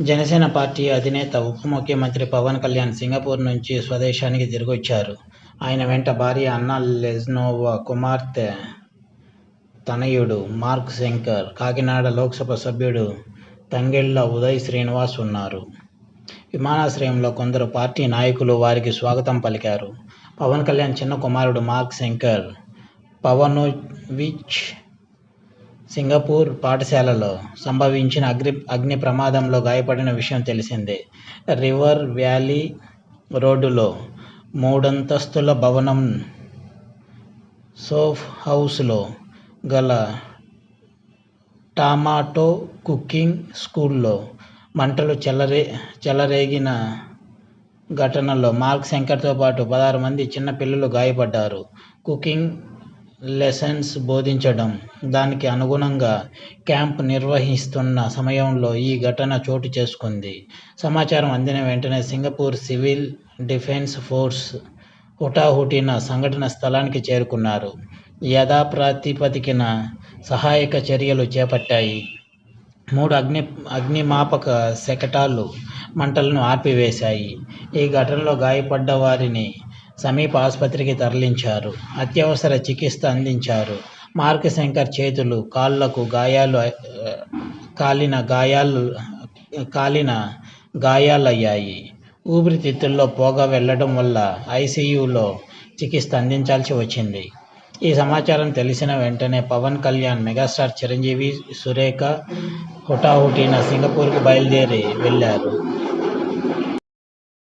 Janasena party అధినేత ఉప ముఖ్యమంత్రి పవన్ కళ్యాణ్ సింగపూర్ నుంచి స్వదేశానికి తిరిగొచ్చారు. ఆయన వెంట భార్య అన్నా లెజ్నోవా, కుమార్తె తనయుడు మార్క్ శంకర్, కాకినాడ లోక్సభ సభ్యుడు తంగెళ్ళ ఉదయ్ శ్రీనివాస్ ఉన్నారు. విమానాశ్రయంలో కొందరు పార్టీ నాయకులు వారికి స్వాగతం పలికారు. పవన్ కళ్యాణ్ చిన్న కుమారుడు మార్క్ శంకర్ పవనోవిచ్ సింగపూర్ పాఠశాలలో సంభవించిన అగ్ని అగ్ని ప్రమాదంలో గాయపడిన విషయం తెలిసిందే. రివర్ వ్యాలీ రోడ్డులో మూడంతస్తుల భవనం సోఫ్ హౌస్లో గల టమాటో కుకింగ్ స్కూల్లో మంటలు చెలరే చెలరేగిన ఘటనలో మార్క్ శంకర్తో పాటు పదహారు మంది చిన్న పిల్లలు గాయపడ్డారు. కుకింగ్ లెసన్స్ బోధించడం, దానికి అనుగుణంగా క్యాంప్ నిర్వహిస్తున్న సమయంలో ఈ ఘటన చోటు చేసుకుంది. సమాచారం అందిన వెంటనే సింగపూర్ సివిల్ డిఫెన్స్ ఫోర్స్ హుటాహుటిన సంఘటన స్థలానికి చేరుకున్నారు. యథాప్రాతిపదికన సహాయక చర్యలు చేపట్టాయి. మూడు అగ్ని అగ్నిమాపక శకటాలు మంటలను ఆర్పివేశాయి. ఈ ఘటనలో గాయపడ్డ వారిని సమీప ఆసుపత్రికి తరలించారు. అత్యవసర చికిత్స అందించారు. మార్క్ శంకర్ చేతులు, కాళ్ళకు గాయాలు కాలిన గాయాలు కాలిన గాయాలయ్యాయి. ఊపిరితిత్తుల్లో పోగ వెళ్ళడం వల్ల ఐసీయూలో చికిత్స అందించాల్సి వచ్చింది. ఈ సమాచారం తెలిసిన వెంటనే పవన్ కళ్యాణ్, మెగాస్టార్ చిరంజీవి, సురేఖ హుటాహుటిన సింగపూర్కు బయలుదేరి వెళ్ళారు